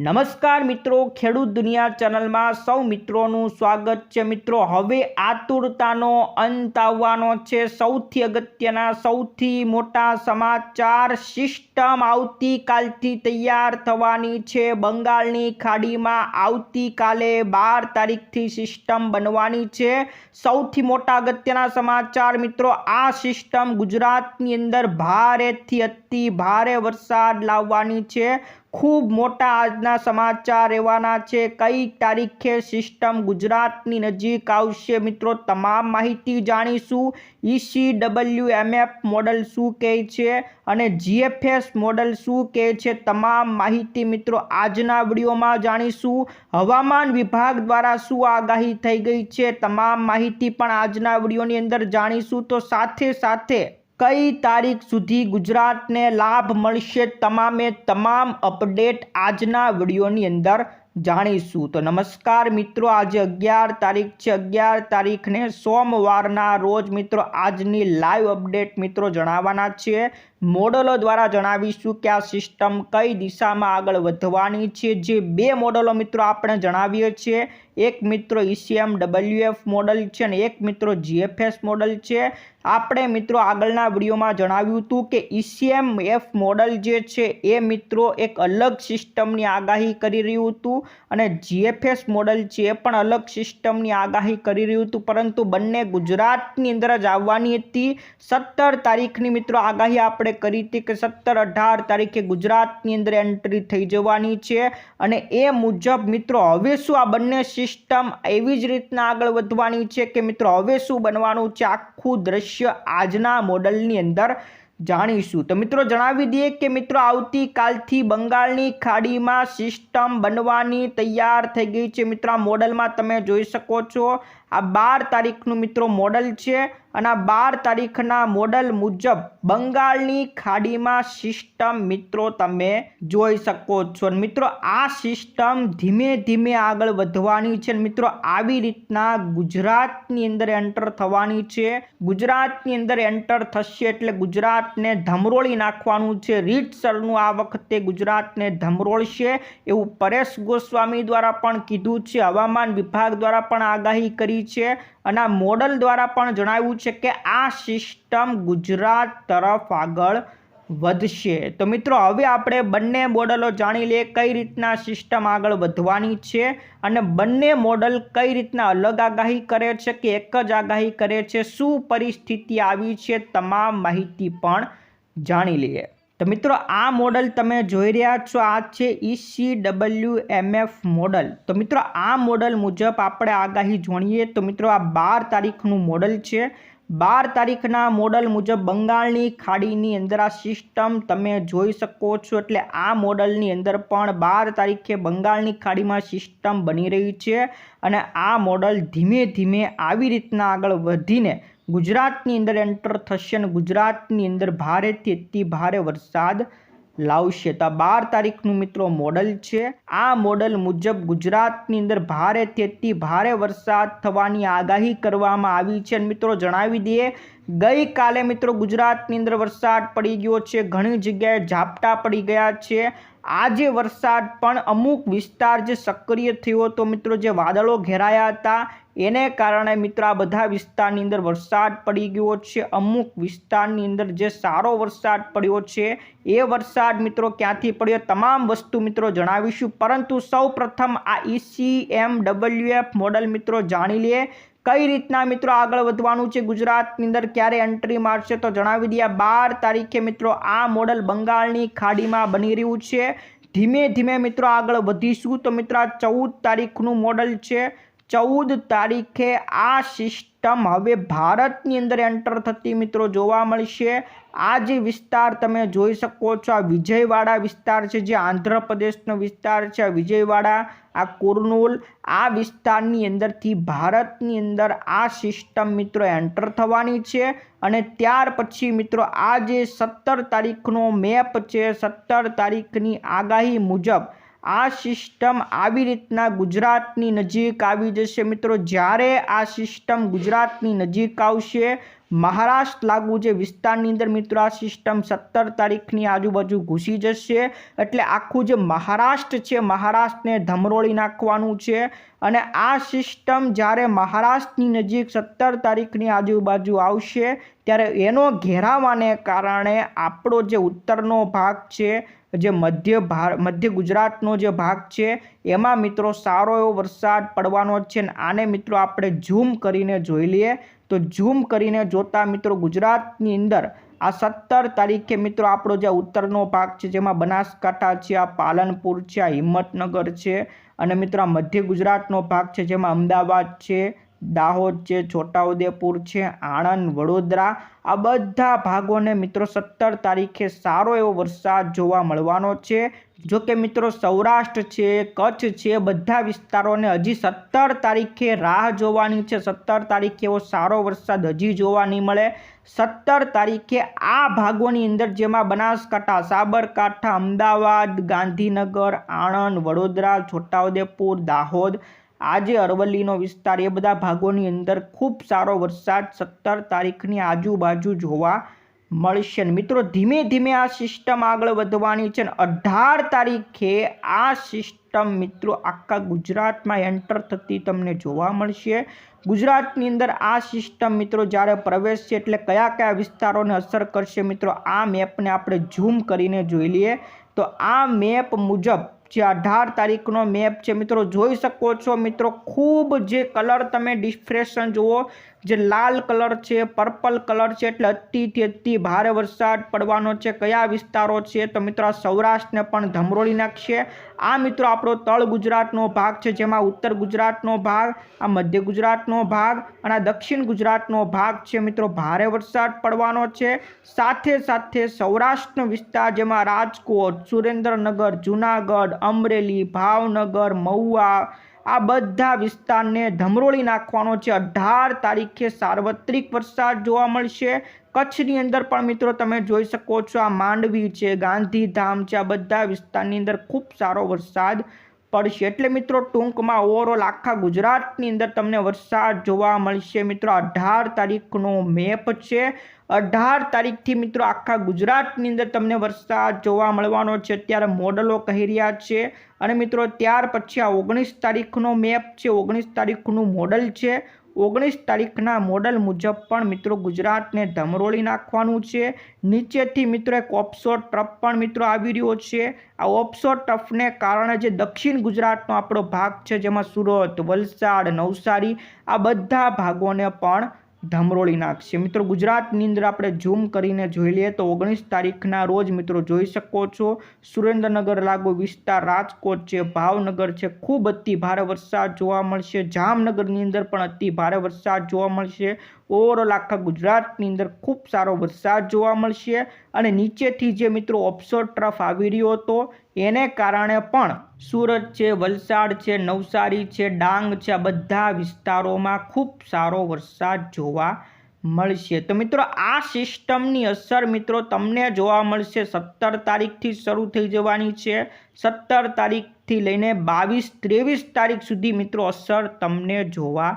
નમસ્કાર મિત્રો, ખેડૂત દુનિયા ચેનલમાં સૌ મિત્રોનું સ્વાગત છે. મિત્રો, હવે આતુરતાનો અંત આવવાનો છે. સૌથી અગત્યના, સૌથી મોટા સમાચાર સિસ્ટમ આવતીકાલથી તૈયાર થવાની છે. બંગાળની ખાડીમાં આવતીકાલે બાર તારીખથી સિસ્ટમ બનવાની છે. સૌથી મોટા અગત્યના સમાચાર, મિત્રો, આ સિસ્ટમ ગુજરાતની અંદર ભારેથી અતિ ભારે વરસાદ લાવવાની છે. ખૂબ મોટા આજના સમાચાર રહેવાના છે. કઈ તારીખે સિસ્ટમ ગુજરાતની નજીક આવશે મિત્રો? તમામ માહિતી જાણીશું. ઈસી ડબલ્યુ એમએફ મોડલ શું કહે છે અને જીએફએસ મોડલ શું કહે છે તમામ માહિતી મિત્રો આજના વિડીયોમાં જાણીશું. હવામાન વિભાગ દ્વારા શું આગાહી થઈ ગઈ છે? તમામ માહિતી પણ આજના વિડીયોની અંદર જાણીશું. તો સાથે સાથે કઈ તારીખ સુધી ગુજરાતને લાભ મળશે તમામે તમામ અપડેટ આજના વિડીયોની અંદર જાણીશું. તો નમસ્કાર મિત્રો, આજે અગિયાર તારીખ છે. અગિયાર તારીખને સોમવારના રોજ મિત્રો આજની લાઈવ અપડેટ મિત્રો જણાવવાના છે મોડલો દ્વારા જણાવીશું કે આ સિસ્ટમ કઈ દિશામાં આગળ વધવાની છે. જે બે મોડલો મિત્રો આપણે જણાવીએ છીએ. એક મિત્રો ઈસીએમ ડબલ્યુએફ મોડલ છે અને એક મિત્રો જીએફએસ મોડલ છે. આપણે મિત્રો આગળના વિડીયોમાં જણાવ્યું હતું કે ઈસીએમ એફ મોડલ જે છે એ મિત્રો એક અલગ સિસ્ટમની આગાહી કરી રહ્યું હતું અને જીએફએસ મોડલ છે એ પણ અલગ સિસ્ટમની આગાહી કરી રહ્યું હતું. પરંતુ બંને ગુજરાતની અંદર જ આવવાની હતી. સત્તર તારીખની મિત્રો આગાહી આપણે કરી હતી કે સત્તર અઢાર તારીખે ગુજરાતની અંદર એન્ટ્રી થઈ જવાની છે. અને એ મુજબ મિત્રો હવે શું આ બંને સિસ્ટમ એવી જ રીતના આગળ વધવાની છે કે મિત્રો હવે શું બનવાનું છે? આખું દ્રશ્ય આજના મોડલની અંદર જાણીશું. તો મિત્રો જણાવી દઈએ કે મિત્રો આવતીકાલથી બંગાળની ખાડીમાં સિસ્ટમ બનવાની તૈયાર થઈ ગઈ છે. મિત્રો આ મોડલમાં તમે જોઈ શકો છો. આ બાર તારીખનું મિત્રો મોડલ છે. અને બાર તારીખના મોડલ મુજબ બંગાળની ખાડીમાં સિસ્ટમ મિત્રો તમે જોઈ શકો છો. મિત્રો, આ સિસ્ટમ ધીમે ધીમે આગળ વધવાની છે. મિત્રો, આવી રીતના ગુજરાતની અંદર એન્ટર થવાની છે. ગુજરાતની અંદર એન્ટર થશે એટલે ગુજરાતને ધમરોળી નાખવાનું છે. રીતસરનું આ વખતે ગુજરાતને ધમરોળશે એવું પરેશ ગોસ્વામી દ્વારા પણ કીધું છે. હવામાન વિભાગ દ્વારા પણ આગાહી કરી છે. અને મોડલ દ્વારા પણ જણાવ્યું છે કે આ સિસ્ટમ ગુજરાત તરફ આગળ વધશે. તો મિત્રો, હવે આપણે બંને મોડલો જાણી લઈએ કઈ રીતના સિસ્ટમ આગળ વધવાની છે અને બંને મોડલ કઈ રીતના અલગ આગાહી કરે છે કે એક જ આગાહી કરે છે, શું પરિસ્થિતિ આવી છે, તમામ માહિતી પણ જાણી લઈએ. તો મિત્રો, આ મોડલ તમે જોઈ રહ્યા છો. આ છે ઈસી ડબલ્યુ એમએફ મોડલ. તો મિત્રો, આ મોડલ મુજબ આપણે આગાહી જોણીએ. તો મિત્રો, આ બાર તારીખનું મોડલ છે. બાર તારીખના મોડલ મુજબ બંગાળની ખાડીની અંદર આ સિસ્ટમ તમે જોઈ શકો છો. એટલે આ મોડલની અંદર પણ બાર તારીખે બંગાળની ખાડીમાં સિસ્ટમ બની રહી છે. અને આ મોડલ ધીમે ધીમે આવી રીતના આગળ વધીને ગુજરાતની અંદર એન્ટર થશે અને ગુજરાતની અંદર ભારેથી અતિ ભારે વરસાદ લાવશે. તો આ બાર તારીખનું મિત્રો મોડલ છે. આ મોડલ મુજબ ગુજરાતની અંદર ભારેથી અતિ ભારે વરસાદ થવાની આગાહી કરવામાં આવી છે. અને મિત્રો જણાવી દઈએ ગઈકાલે મિત્રો ગુજરાતની અંદર વરસાદ પડી ગયો છે, ઘણી જગ્યાએ ઝાપટા પડી ગયા છે. આજે વરસાદ પણ અમુક વિસ્તાર જે સક્રિય થયો હતો મિત્રો, જે વાદળો ઘેરાયા હતા, એને કારણે મિત્રો આ બધા વિસ્તારની અંદર વરસાદ પડી ગયો છે. અમુક વિસ્તારની અંદર જે સારો વરસાદ પડ્યો છે, એ વરસાદ મિત્રો ક્યાંથી પડ્યો? તમામ વસ્તુ મિત્રો જણાવીશું. પરંતુ સૌ પ્રથમ આ ઈસી એમ ડબલ્યુએફ મોડલ મિત્રો જાણી લઈએ કઈ રીતના મિત્રો આગળ વધવાનું છે ગુજરાતની અંદર? ક્યારે એન્ટ્રી મારશે તો જણાવી દઈએ. બાર તારીખે મિત્રો આ મોડલ બંગાળની ખાડીમાં બની રહ્યું છે. ધીમે ધીમે મિત્રો આગળ વધીશું. તો મિત્રો ચૌદ તારીખનું મોડલ છે. ચૌદ તારીખે આ સિસ્ટમ હવે ભારતની અંદર એન્ટર થતી મિત્રો જોવા મળશે. આ જે વિસ્તાર તમે જોઈ શકો છો, આ વિજયવાડા વિસ્તાર છે, જે આંધ્રપ્રદેશનો વિસ્તાર છે, આ વિજયવાડા, આ કુર્નુલ, આ વિસ્તારની અંદરથી ભારતની અંદર આ સિસ્ટમ મિત્રો એન્ટર થવાની છે. અને ત્યાર પછી મિત્રો આ જે સત્તર તારીખનો મેપ છે, સત્તર તારીખની આગાહી મુજબ આ સિસ્ટમ આવી રીતના ગુજરાતની નજીક આવી જશે. મિત્રો, જ્યારે આ સિસ્ટમ ગુજરાતની નજીક આવશે, મહારાષ્ટ્ર લાગુ જે વિસ્તારની અંદર મિત્રો આ સિસ્ટમ સત્તર તારીખની આજુબાજુ ઘૂસી જશે. એટલે આખું જે મહારાષ્ટ્ર છે, મહારાષ્ટ્રને ધમરોળી નાખવાનું છે. અને આ સિસ્ટમ જ્યારે મહારાષ્ટ્રની નજીક સત્તર તારીખની આજુબાજુ આવશે, ત્યારે એનો ઘેરાવાને કારણે આપણો જે ઉત્તરનો ભાગ છે જે મધ્ય ભાર, મધ્ય ગુજરાતનો જે ભાગ છે, એમાં મિત્રો સારો એવો વરસાદ પડવાનો છે ને આને મિત્રો આપણે ઝૂમ કરીને જોઈ લઈએ. તો ઝૂમ કરીને જોતા મિત્રો ગુજરાતની અંદર આ સત્તર તારીખે મિત્રો આપણો જે ઉત્તરનો ભાગ છે, જેમાં બનાસકાંઠા છે, આ પાલનપુર છે, આ હિંમતનગર છે અને મિત્રો આ મધ્ય ગુજરાતનો ભાગ છે, જેમાં અમદાવાદ છે દાહોદ છે છોટાઉદેપુર છે, આણંદ, વડોદરા, આ બધા ભાગોને મિત્રો સત્તર તારીખે સારો એવો વરસાદ જોવા મળવાનો છે. જો કે મિત્રો સૌરાષ્ટ્ર છે, કચ્છ છે, બધા વિસ્તારોને હજી સત્તર તારીખે રાહ જોવાની છે. સત્તર તારીખે એવો સારો વરસાદ હજી જોવા નહીં મળે. સત્તર તારીખે આ ભાગોની અંદર જેમાં બનાસકાંઠા, સાબરકાંઠા, અમદાવાદ, ગાંધીનગર, આણંદ, વડોદરા, છોટાઉદેપુર, દાહોદ આજે અરવલ્લીનો વિસ્તાર એ બધા ભાગોની અંદર ખૂબ સારો વરસાદ સત્તર તારીખની આજુબાજુ જોવા મળશે. મિત્રો, ધીમે ધીમે આ સિસ્ટમ આગળ વધવાની છે ને અઢાર તારીખે આ સિસ્ટમ મિત્રો, આખા ગુજરાતમાં એન્ટર થતી તમને જોવા મળશે. ગુજરાતની અંદર આ સિસ્ટમ મિત્રો જ્યારે પ્રવેશશે એટલે કયા કયા વિસ્તારોને અસર કરશે મિત્રો, આ મેપને આપણે ઝૂમ કરીને જોઈ લઈએ. તો આ મેપ મુજબ જે અઢાર તારીખનો મેપ છે. મિત્રો, જોઈ શકો છો, મિત્રો, ખૂબ જે કલર તમે ડિસ્પ્રેશન જુઓ. જે લાલ કલર છે, પર્પલ કલર છે, એટલે અતિથી અતિ ભારે વરસાદ પડવાનો છે. કયા વિસ્તારો છે? તો મિત્રો સૌરાષ્ટ્રને પણ ધમરોળી નાખશે. આ મિત્રો, આપણો તળ ગુજરાતનો ભાગ છે, જેમાં ઉત્તર ગુજરાતનો ભાગ, આ મધ્ય ગુજરાતનો ભાગ અને આ દક્ષિણ ગુજરાતનો ભાગ છે. મિત્રો, ભારે વરસાદ પડવાનો છે. સાથે સાથે સૌરાષ્ટ્રનો વિસ્તાર, જેમાં રાજકોટ, સુરેન્દ્રનગર, જુનાગઢ અમરેલી, ભાવનગર, મહુવા આ બધા વિસ્તારને ધમરોળી નાખવાનો છે. અઢાર તારીખે સાર્વત્રિક વરસાદ જોવા મળશે. કચ્છની અંદર પણ મિત્રો તમે જોઈ શકો છો આ માંડવી છે, ગાંધીધામ છે, આ બધા વિસ્તારની અંદર ખૂબ સારો વરસાદ પડશે. એટલે મિત્રો ટૂંકમાં ઓવરઓલ આખા ગુજરાતની અંદર તમને વરસાદ જોવા મળશે. મિત્રો અઢાર તારીખનો મેપ છે. અઢાર તારીખથી મિત્રો આખા ગુજરાતની અંદર તમને વરસાદ જોવા મળવાનો છે. અત્યારે મોડલો કહી રહ્યા છે. અને મિત્રો ત્યાર પછી આ ઓગણીસ તારીખનો મેપ છે. ઓગણીસ તારીખનું મોડલ છે. ઓગણીસ તારીખના મોડલ મુજબ પણ મિત્રો ગુજરાતને ધમરોળી નાખવાનું છે. નીચેથી મિત્રો એક ઓપ્સો ટ્રફ પણ મિત્રો આવી રહ્યો છે. આ ઓપ્સો ટ્રફને કારણે જે દક્ષિણ ગુજરાતનો આપણો ભાગ છે, જેમાં સુરત, વલસાડ, નવસારી, આ બધા ભાગોને પણ ધમરોળી નાખશે મિત્રો, ગુજરાતની અંદર આપણે ઝૂમ કરીને જોઈ લઈએ તો ઓગણીસ તારીખના રોજ મિત્રો જોઈ શકો છો, સુરેન્દ્રનગર લાગુ વિસ્તાર રાજકોટ છે, ભાવનગર છે. ખૂબ અતિ ભારે વરસાદ જોવા મળશે. જામનગરની અંદર પણ અતિ ભારે વરસાદ જોવા મળશે. ઓવરઓલ આખા ગુજરાતની અંદર ખૂબ સારો વરસાદ જોવા મળશે. અને નીચેથી જે મિત્રો ઓપ્સો ટ્રફ આવી રહ્યો હતો એને કારણે પણ સુરત છે, વલસાડ છે, નવસારી છે, ડાંગ છે, આ બધા વિસ્તારોમાં ખૂબ સારો વરસાદ જોવા મળશે. તો મિત્રો, આ સિસ્ટમની અસર મિત્રો તમને જોવા મળશે. સત્તર તારીખથી શરૂ થઈ જવાની છે. સત્તર તારીખથી લઈને બાવીસ, ત્રેવીસ તારીખ સુધી મિત્રો અસર તમને જોવા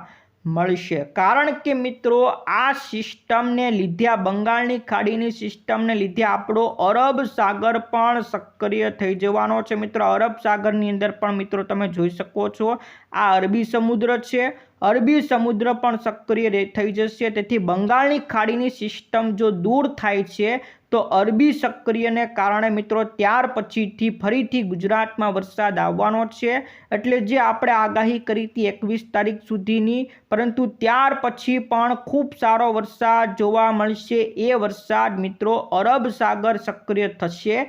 મળશે. કારણ કે મિત્રો, આ સિસ્ટમને લીધે બંગાળની ખાડીની સિસ્ટમને લીધે આપણો અરબ સાગર પણ સક્રિય થઈ જવાનો છે. મિત્રો, અરબ સાગરની અંદર પણ મિત્રો તમે જોઈ શકો છો, આ અરબી સમુદ્ર છે અરબી સમુદ્ર પણ સક્રિય થઈ જશે. તેથી બંગાળની ખાડીની સિસ્ટમ જો દૂર થાય છે, તો અરબી સક્રિયને કારણે મિત્રો ત્યાર પછીથી ફરીથી ગુજરાતમાં વરસાદ આવવાનો છે. એટલે જે આપણે આગાહી કરી હતી એકવીસ તારીખ સુધીની, પરંતુ ત્યાર પછી પણ ખૂબ સારો વરસાદ જોવા મળશે. એ વરસાદ મિત્રો અરબ સાગર સક્રિય થશે.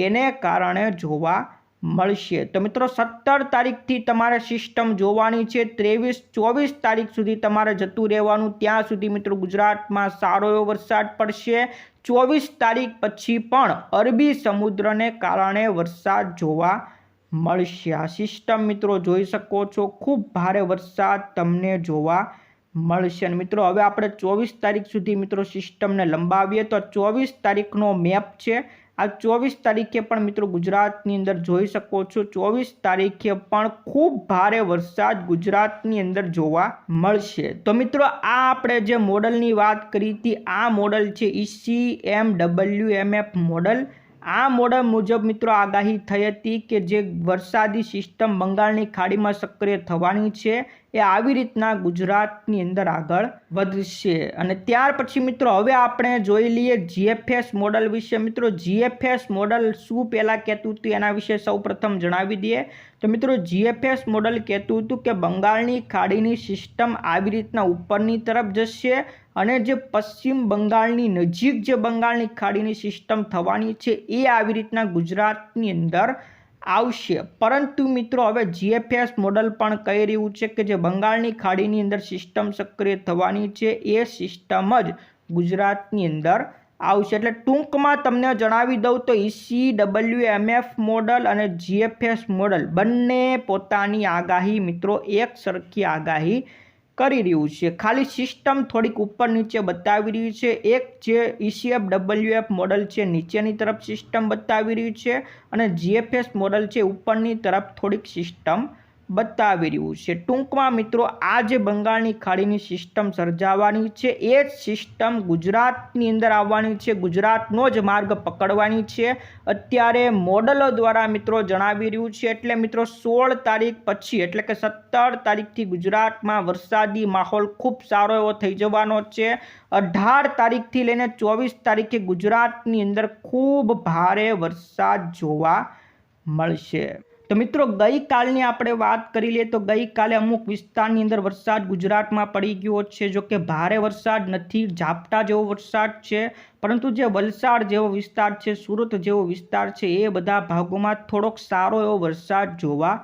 એને કારણે જોવા મળશે. તો મિત્રો, સત્તર તારીખથી તમારે સિસ્ટમ જોવાની છે. ત્રેવીસ, ચોવીસ તારીખ સુધી તમારે જતું રહેવાનું. ત્યાં સુધી મિત્રો, ગુજરાતમાં સારો એવો વરસાદ પડશે. ચોવીસ તારીખ પછી પણ અરબી સમુદ્રને કારણે વરસાદ જોવા મળશે. આ સિસ્ટમ મિત્રો, જોઈ શકો છો. ખૂબ ભારે વરસાદ તમને જોવા મળશે. અને મિત્રો, હવે આપણે ચોવીસ તારીખ સુધી મિત્રો સિસ્ટમને લંબાવીએ તો ચોવીસ તારીખનો મેપ છે. આ ચોવીસ તારીખે પણ મિત્રો ગુજરાતની અંદર જોઈ શકો છો. ચોવીસ તારીખે પણ ખૂબ ભારે વરસાદ ગુજરાતની અંદર જોવા મળશે. તો મિત્રો, આ આપણે જે મોડલની વાત કરી હતી, આ મોડલ છે EC M W M F model. આ મોડલ મુજબ મિત્રો આગાહી થઈ હતી કે જે વરસાદી સિસ્ટમ બંગાળની ખાડીમાં સક્રિય થવાની છે, એ આવી રીતના ગુજરાતની અંદર આગળ વધશે. અને ત્યાર પછી મિત્રો હવે આપણે જોઈ લઈએ જીએફએસ મોડલ વિશે. મિત્રો જીએફએસ મોડલ શું પહેલાં કહેતું હતું એના વિશે સૌપ્રથમ જણાવી દઈએ. તો મિત્રો જીએફએસ મોડલ કહેતું હતું કે બંગાળની ખાડીની સિસ્ટમ આવી રીતના ઉપરની તરફ જશે અને જે પશ્ચિમ બંગાળની નજીક જે બંગાળની ખાડીની સિસ્ટમ થવાની છે, એ આવી રીતના ગુજરાતની અંદર આવશે. પરંતુ મિત્રો, હવે જીએફએસ મોડલ પણ કહી રહ્યું છે કે જે બંગાળની ખાડીની અંદર સિસ્ટમ સક્રિય થવાની છે, એ સિસ્ટમ જ ગુજરાતની અંદર આવશે. એટલે ટૂંકમાં તમને જણાવી દઉં તો ઈસી ડબલ્યુ એમએફ મોડલ અને જીએફએસ મોડલ બંને પોતાની આગાહી મિત્રો, એક સરખી આગાહી કરી રહ્યું છે. ખાલી સિસ્ટમ થોડીક ઉપર નીચે બતાવી રહ્યું છે. એક જે ઈસીએફ ડબલ્યુએફ મોડલ છે, નીચેની તરફ સિસ્ટમ બતાવી રહ્યું છે અને જીએફએસ મોડલ છે, ઉપરની તરફ થોડીક સિસ્ટમ બતાવી રહ્યું છે. ટૂંકમાં મિત્રો આ બંગાળની ખાડીની સિસ્ટમ સર્જાવાની છે. એ જ સિસ્ટમ ગુજરાતની અંદર આવવાની છે. ગુજરાતનો જ માર્ગ પકડવાની છે. અત્યારે મોડલો દ્વારા મિત્રો જણાવી રહ્યું છે. એટલે મિત્રો, સોળ તારીખ પછી, એટલે કે સત્તર તારીખથી ગુજરાતમાં વરસાદી માહોલ ખૂબ સારો એવો થઈ જવાનો છે. અઢાર તારીખથી લઈને ચોવીસ તારીખે ગુજરાતની અંદર ખૂબ ભારે વરસાદ જોવા મળશે. તો મિત્રો ગઈકાલની આપણે વાત કરી લઈએ તો ગઈકાલે અમુક વિસ્તારની અંદર વરસાદ ગુજરાતમાં પડી ગયો છે, જો કે ભારે વરસાદ નથી, ઝાપટા જેવો વરસાદ છે, પરંતુ જે વલસાડ જેવો વિસ્તાર છે, સુરત જેવો વિસ્તાર છે, એ બધા ભાગોમાં થોડોક સારો એવો વરસાદ જોવા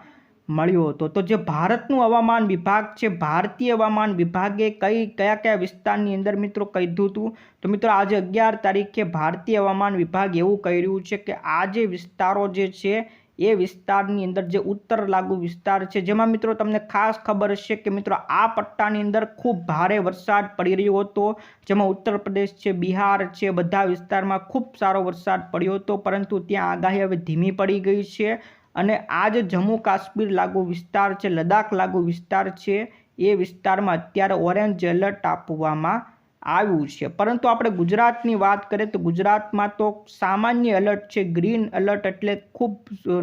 મળ્યો હતો. તો જે ભારતનું હવામાન વિભાગ છે, ભારતીય હવામાન વિભાગે કઈ, કયા કયા વિસ્તારની અંદર મિત્રો કીધું હતું? તો મિત્રો આજે અગિયાર તારીખે ભારતીય હવામાન વિભાગ એવું કહી રહ્યું છે કે આ જે વિસ્તારો જે છે એ વિસ્તારની અંદર જે ઉત્તર લાગુ વિસ્તાર છે, જેમાં મિત્રો તમને ખાસ ખબર હશે કે મિત્રો આ પટ્ટાની અંદર ખૂબ ભારે વરસાદ પડી રહ્યો હતો. જેમાં ઉત્તર પ્રદેશ છે, બિહાર છે, બધા વિસ્તારમાં ખૂબ સારો વરસાદ પડ્યો હતો, પરંતુ ત્યાં આગાહી હવે ધીમી પડી ગઈ છે. અને આ જે જમ્મુ કાશ્મીર લાગુ વિસ્તાર છે લદાખ લાગુ વિસ્તાર છે, એ વિસ્તારમાં અત્યારે ઓરેન્જ એલર્ટ આપવામાં આવ્યું છે. પરંતુ આપણે ગુજરાતની વાત કરીએ તો ગુજરાતમાં તો સામાન્ય એલર્ટ છે ગ્રીન એલર્ટ એટલે ખૂબ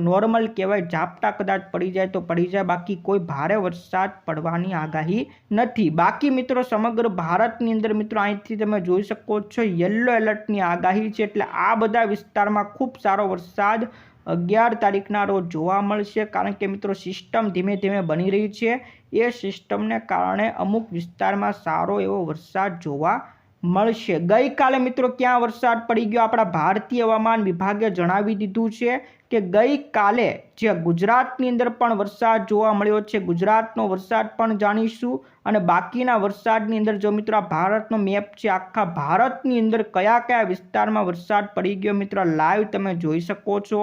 નોર્મલ કહેવાય, ઝાપટા કદાચ પડી જાય તો પડી જાય, બાકી કોઈ ભારે વરસાદ પડવાની આગાહી નથી. બાકી મિત્રો સમગ્ર ભારતની અંદર મિત્રો અહીંથી તમે જોઈ શકો છો યલો એલર્ટની આગાહી છે, એટલે આ બધા વિસ્તારમાં ખૂબ સારો વરસાદ અગિયાર તારીખના રોજ જોવા મળશે. કારણ કે મિત્રો, સિસ્ટમ ધીમે ધીમે બની રહી છે. એ સિસ્ટમને કારણે અમુક વિસ્તારમાં સારો એવો વરસાદ જોવા મળશે. ગઈકાલે મિત્રો, ક્યાં વરસાદ પડી ગયો? આપણા ભારતીય હવામાન વિભાગે જણાવી દીધું છે કે ગઈકાલે જે ગુજરાતની અંદર પણ વરસાદ જોવા મળ્યો છે, ગુજરાતનો વરસાદ પણ જાણીશું. અને બાકીના વરસાદની અંદર જો મિત્રો, આ ભારતનો મેપ છે, આખા ભારતની અંદર કયા કયા વિસ્તારમાં વરસાદ પડી ગયો? મિત્રો લાઈવ તમે જોઈ શકો છો.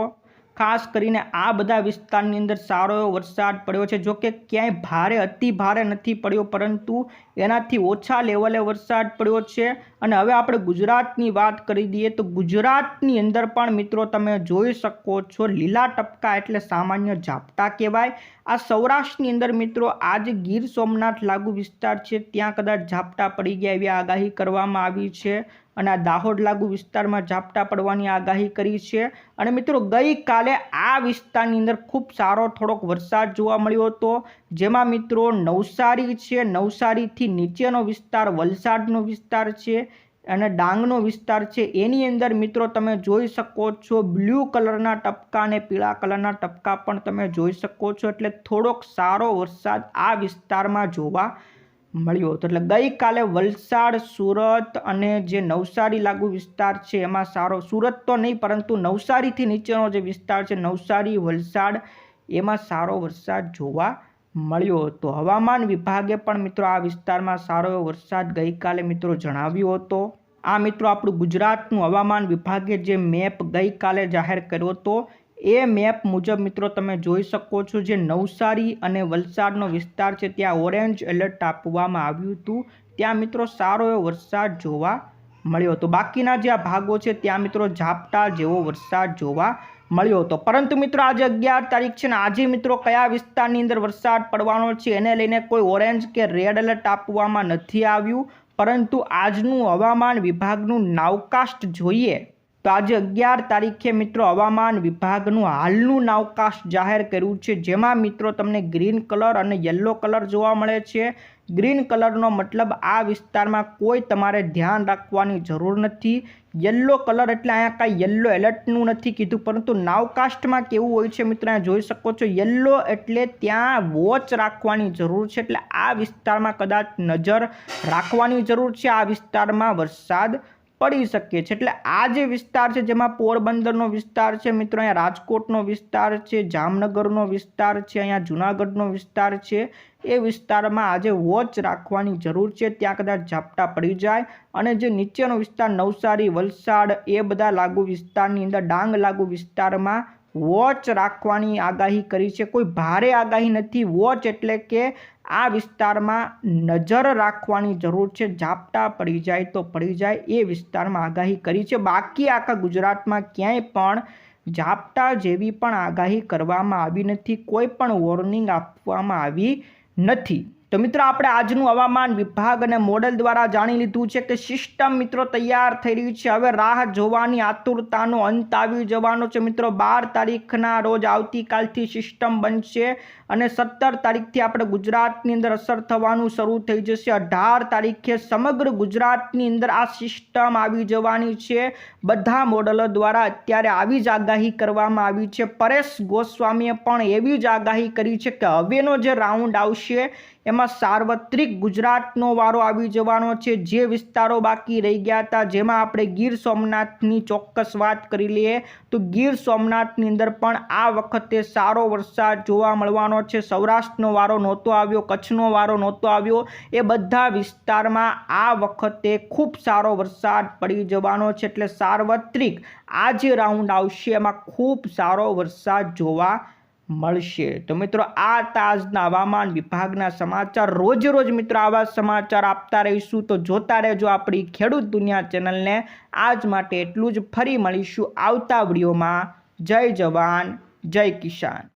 ખાસ કરીને આ બધા વિસ્તારની અંદર સારો એવો વરસાદ પડ્યો છે. જો કે ક્યાંય ભારે, અતિ ભારે નથી પડ્યો, પરંતુ એનાથી ઓછા લેવલે વરસાદ પડ્યો છે. અને હવે આપણે ગુજરાતની વાત કરી દઈએ તો ગુજરાતની અંદર પણ મિત્રો તમે જોઈ શકો છો, લીલા ટપકા એટલે સામાન્ય ઝાપટા કહેવાય. આ સૌરાષ્ટ્રની અંદર મિત્રો આજે ગીર સોમનાથ લાગુ વિસ્તાર છે. ત્યાં કદાચ ઝાપટા પડી ગયા એવી આગાહી કરવામાં આવી છે. અને આ દાહોદ લાગુ વિસ્તારમાં ઝાપટા પડવાની આગાહી કરી છે. અને મિત્રો, ગઈકાલે આ વિસ્તારની અંદર ખૂબ સારો થોડોક વરસાદ જોવા મળ્યો હતો. જેમાં મિત્રો, નવસારી છે. નવસારીથી નીચેનો વિસ્તાર વલસાડનો વિસ્તાર છે અને ડાંગનો વિસ્તાર છે. એની અંદર મિત્રો, તમે જોઈ શકો છો બ્લુ કલરના ટપકા અને પીળા કલરના ટપકા પણ તમે જોઈ શકો છો. એટલે થોડોક સારો વરસાદ આ વિસ્તારમાં જોવા મળ્યો હતો. એટલે ગઈકાલે વલસાડ, સુરત અને જે નવસારી લાગુ વિસ્તાર છે, એમાં સારો સુરત તો નહીં, પરંતુ નવસારીથી નીચેનો જે વિસ્તાર છે, નવસારી, વલસાડ, એમાં સારો વરસાદ જોવા મળ્યો હતો. હવામાન વિભાગે પણ મિત્રો આ વિસ્તારમાં સારો એવો વરસાદ ગઈકાલે મિત્રો જણાવ્યો હતો. આ મિત્રો આપણું ગુજરાતનું હવામાન વિભાગે જે મેપ ગઈકાલે જાહેર કર્યો હતો એ મેપ મુજબ મિત્રો તમે જોઈ શકો છો જે નવસારી અને વલસાડનો વિસ્તાર છે, ત્યાં ઓરેન્જ એલર્ટ આપવામાં આવ્યું હતું. ત્યાં મિત્રો સારો એવો વરસાદ જોવા મળ્યો હતો. બાકીના જે ભાગો છે, ત્યાં મિત્રો ઝાપટા જેવો વરસાદ જોવા મળ્યો હતો. પરંતુ મિત્રો આજે અગિયાર તારીખ છે ને, આજે મિત્રો કયા વિસ્તારની અંદર વરસાદ પડવાનો છે, એને લઈને કોઈ ઓરેન્જ કે રેડ એલર્ટ આપવામાં નથી આવ્યું. પરંતુ આજનું હવામાન વિભાગનું નાવકાસ્ટ જોઈએ. તો આજે અગિયાર તારીખે મિત્રો હવામાન વિભાગનું હાલનું નાવકાસ્ટ જાહેર કર્યું છે. જેમાં મિત્રો તમને ગ્રીન કલર અને યલો કલર જોવા મળે છે. ગ્રીન કલરનો મતલબ આ વિસ્તારમાં કોઈ તમારે ધ્યાન રાખવાની જરૂર નથી. યલો કલર એટલે અહીંયા કાંઈ યલો એલર્ટનું નથી કીધું, પરંતુ નાવકાસ્ટમાં કેવું હોય છે મિત્રો અહીંયા જોઈ શકો છો. યલો એટલે ત્યાં વોચ રાખવાની જરૂર છે, એટલે આ વિસ્તારમાં કદાચ નજર રાખવાની જરૂર છે. આ વિસ્તારમાં વરસાદ પડી શકીએ છીએ. એટલે આ જે વિસ્તાર છે, જેમાં પોરબંદરનો વિસ્તાર છે, મિત્રો, અહીંયા રાજકોટનો વિસ્તાર છે, જામનગરનો વિસ્તાર છે, અહીંયા જુનાગઢનો વિસ્તાર છે, એ વિસ્તારમાં આજે વોચ રાખવાની જરૂર છે. ત્યાં કદાચ ઝાપટા પડી જાય અને જે નીચેનો વિસ્તાર, નવસારી, વલસાડ, એ બધા લાગુ વિસ્તારની અંદર, ડાંગ લાગુ વિસ્તારમાં વોચ રાખવાની આગાહી કરી છે. કોઈ ભારે આગાહી નથી. વોચ એટલે કે આ વિસ્તારમાં નજર રાખવાની જરૂર છે. ઝાપટા પડી જાય તો પડી જાય એ વિસ્તારમાં આગાહી કરી છે. બાકી આખા ગુજરાતમાં ક્યાંય પણ ઝાપટા જેવી પણ આગાહી કરવામાં આવી નથી. કોઈ પણ વોર્નિંગ આપવામાં આવી નથી. તો મિત્રો આપણે આજનું હવામાન વિભાગ અને મોડેલ દ્વારા જાણી લીધું છે કે સિસ્ટમ મિત્રો તૈયાર થઈ રહી છે. હવે રાહ જોવાની આતુરતાનો અંત આવી જવાનો છે. મિત્રો, બાર તારીખના રોજ આવતીકાલથી સિસ્ટમ બનશે અને સત્તર તારીખથી આપણે ગુજરાતની અંદર અસર થવાનું શરૂ થઈ જશે. અઢાર તારીખે સમગ્ર ગુજરાતની અંદર આ સિસ્ટમ આવી જવાની છે. બધા મોડલો દ્વારા અત્યારે આવી જ આગાહી કરવામાં આવી છે. પરેશ ગોસ્વામીએ પણ એવી જ આગાહી કરી છે કે હવેનો જે રાઉન્ડ આવશે એમાં સાર્વત્રિક ગુજરાતનો વારો આવી જવાનો છે. જે વિસ્તારો બાકી રહી ગયા હતા, જેમાં આપણે ગીર સોમનાથની ચોક્કસ વાત કરી લઈએ તો ગીર સોમનાથની અંદર પણ આ વખતે સારો વરસાદ જોવા મળવાનો છે. સૌરાષ્ટ્રનો વારો નહોતો આવ્યો, કચ્છનો વારો નહોતો આવ્યો. એ બધા વિસ્તારમાં આ વખતે ખૂબ સારો વરસાદ પડી જવાનો છે. એટલે સાર્વત્રિક આ જે રાઉન્ડ આવશે. એમાં ખૂબ સારો વરસાદ જોવા મળશે. તો મિત્રો, આ તાજના હવામાન વિભાગના સમાચાર રોજ રોજ મિત્રો આવા સમાચાર આપતા રહીશું. તો જોતા રહેજો આપણી ખેડૂત દુનિયા ચેનલને. આજ માટે એટલું જ. ફરી મળીશું આવતા વિડીયોમાં. જય જવાન, જય કિસાન.